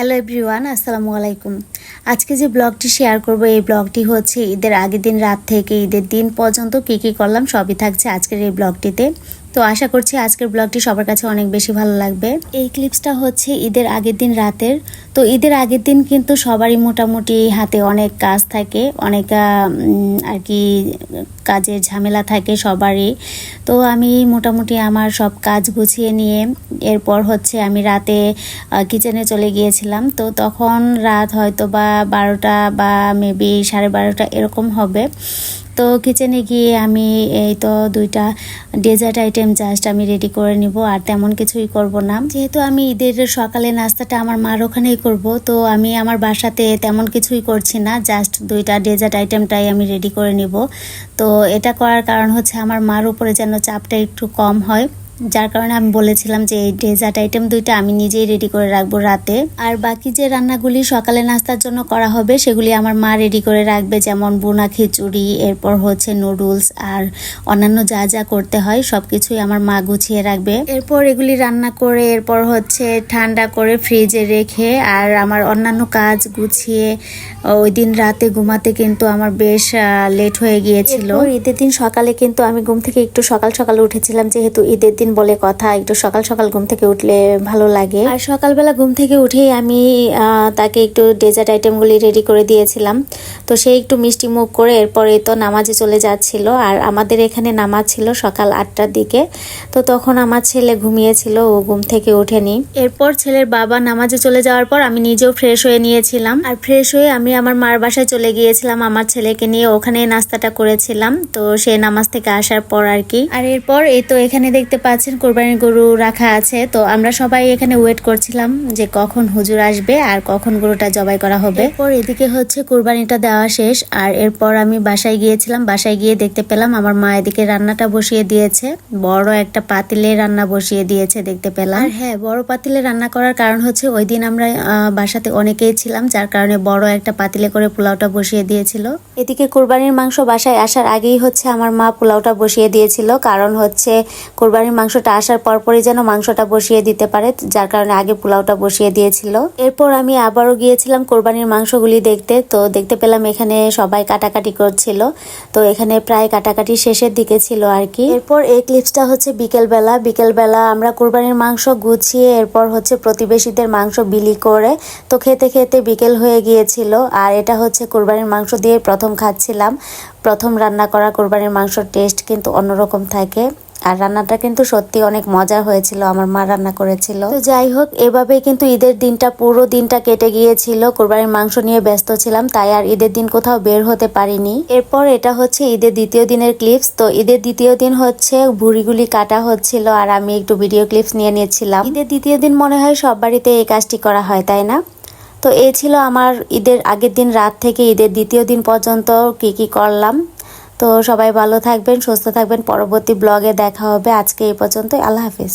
Hello everyone আসসালামু আলাইকুম। আজকে যে ব্লগটি শেয়ার করব, এই ব্লগটি হচ্ছে ঈদের আগের দিন রাত থেকে ঈদের দিন পর্যন্ত কী কী করলাম সবই থাকছে আজকের এই ব্লগটিতে। তো আশা করছি আজকের ব্লগটি সবার কাছে অনেক বেশি ভালো লাগবে। এই ক্লিপসটা হচ্ছে ঈদের আগের দিন রাতের। তো ঈদের আগের দিন কিন্তু সবারই মোটামুটি হাতে অনেক কাজ থাকে, অনেক আর কি কাজের ঝামেলা থাকে সবারই। তো আমি মোটামুটি আমার সব কাজ গুছিয়ে নিয়ে এরপর হচ্ছে আমি রাতে কিচেনে চলে গিয়েছিলাম। তো তখন রাত হয়তো বা বারোটা বা মেবি সাড়ে বারোটা এরকম হবে। তো কিচেনে গিয়ে আমি এই তো দুইটা ডেজার্ট আইটেম জাস্ট আমি রেডি করে নিব, আর তেমন কিছুই করব না। যেহেতু আমি ঈদের সকালে নাস্তাটা আমার মার ওখানেই করব, তো আমি আমার বাসাতে তেমন কিছুই করছি না জাস্ট দুইটা ডেজার্ট আইটেমটাই আমি রেডি করে নিব। তো এটা করার কারণ হচ্ছে আমার মার উপরে যেন চাপটা একটু কম হয়। যার কারণে আমি বলেছিলাম যে এই ডেজার্ট আইটেম দুইটা আমি নিজেই রেডি করে রাখব রাতে। আর বাকি যে রান্নাগুলি সকালে নাস্তার জন্য করা হবে, সেগুলি আমার মা রেডি করে রাখবে, যেমন বোনা খিচুড়ি, এরপর হচ্ছে নুডলস আর অন্যান্য যা যা করতে হয় সব কিছুই আমার মা গুছিয়ে রাখবে। এরপর এগুলি রান্না করে, এরপর হচ্ছে ঠান্ডা করে ফ্রিজে রেখে, আর আমার অন্যান্য কাজ গুছিয়ে ওই দিন রাতে ঘুমাতে কিন্তু আমার বেশ লেট হয়ে গিয়েছিল। ঈদের দিন সকালে কিন্তু আমি ঘুম থেকে একটু সকাল সকাল উঠেছিলাম, যেহেতু ঈদের দিন বলে কথা, একটু সকাল সকাল ঘুম থেকে উঠলে ভালো লাগে। আর সকালবেলা ঘুম থেকে উঠেই আমি তাকে একটু ডেজার্ট আইটেমগুলি রেডি করে দিয়েছিলাম। তো সে একটু মিষ্টি মুখ করে এরপরে তো নামাজে চলে যাচ্ছিল। আর আমাদের এখানে নামাজ ছিল সকাল আটটার দিকে। তো তখন আমার ছেলে ঘুমিয়েছিল, ও ঘুম থেকে ওঠেনি। এরপর ছেলের বাবা নামাজে চলে যাওয়ার পর আমি নিজেও ফ্রেশ হয়ে নিয়েছিলাম। আর ফ্রেশ হয়ে আমি আমার মার বাসায় চলে গিয়েছিলাম, আমার ছেলেকে নিয়ে ওখানে নাস্তাটা করেছিলাম। তো সে নামাজ থেকে আসার পর আর কি। আর এরপর এই তো এখানে দেখতে পাচ্ছেন কোরবানির গরু রাখা আছে তো আমরা সবাই এখানে ওয়েট করছিলাম যে কখন হুজুর আসবে আর কখন গরুটা জবাই করা হবে। এরপর এদিকে হচ্ছে কোরবানিটা দেওয়া শেষ আর এরপর আমি বাসায় গিয়েছিলাম বাসায় গিয়ে দেখতে পেলাম আমার মা এদিকে রান্নাটা বসিয়ে দিয়েছে বড় একটা পাতিলে রান্না বসিয়ে দিয়েছে দেখতে পেলাম। আর হ্যাঁ বড় পাতিলে রান্না করার কারণ হচ্ছে ওই দিন আমরা বাসাতে অনেকেই ছিলাম যার কারণে বড় একটা পাতিলে করে পোলাওটা বসিয়ে দিয়েছিল। এদিকে কোরবানির মাংস বাসায় আসার আগেই হচ্ছে আমার মা পোলাওটা বসিয়ে দিয়েছিল কারণ হচ্ছে কোরবানির মাংসটা আসার পরপরই যেন মাংসটা বসিয়ে দিতে পারে, যার কারণে আগে পোলাওটা বসিয়ে দিয়েছিল। এরপর আমি আবারও গিয়েছিলাম কোরবানির মাংসগুলি দেখতে, তো দেখতে পেলাম এখানে সবাই কাটাকাটি করছিল। তো এখানে প্রায় কাটাকাটি শেষের দিকে ছিল আর কি। এরপর এই ক্লিপসটা হচ্ছে বিকেলবেলা। বিকেলবেলা আমরা কোরবানির মাংস গুছিয়ে, এরপর হচ্ছে প্রতিবেশীদের মাংস বিলি করে, তো খেতে খেতে বিকেল হয়ে গিয়েছিল। আর এটা হচ্ছে কোরবানির মাংস দিয়ে প্রথম খাচ্ছিলাম। প্রথম রান্না করা কোরবানির মাংসর টেস্ট কিন্তু অন্যরকম থাকে। আর রান্নাটা কিন্তু সত্যি অনেক মজা হয়েছিল, আমার মা রান্না করেছিল। তো যাই হোক, এভাবে কিন্তু ঈদের দিনটা, পুরো দিনটা কেটে গিয়েছিল। কোরবানির মাংস নিয়ে ব্যস্ত ছিলাম, তাই আর ঈদের দিন কোথাও বের হতে পারিনি। এরপর এটা হচ্ছে ঈদের দ্বিতীয় দিনের ক্লিপস তো ঈদের দ্বিতীয় দিন হচ্ছে ভুড়িগুলি কাটা হচ্ছিল, আর আমি একটু ভিডিও ক্লিপস নিয়ে নিয়েছিলাম ঈদের দ্বিতীয় দিন মনে হয় সব বাড়িতে এই কাজটি করা হয়, তাই না? তো এই ছিল আমার ঈদের আগের দিন রাত থেকে ঈদের দ্বিতীয় দিন পর্যন্ত কি কি করলাম। তো সবাই ভালো থাকবেন, সুস্থ থাকবেন। পরবর্তী ব্লগে দেখা হবে। আজকে এই পর্যন্ত আল্লাহ হাফিজ।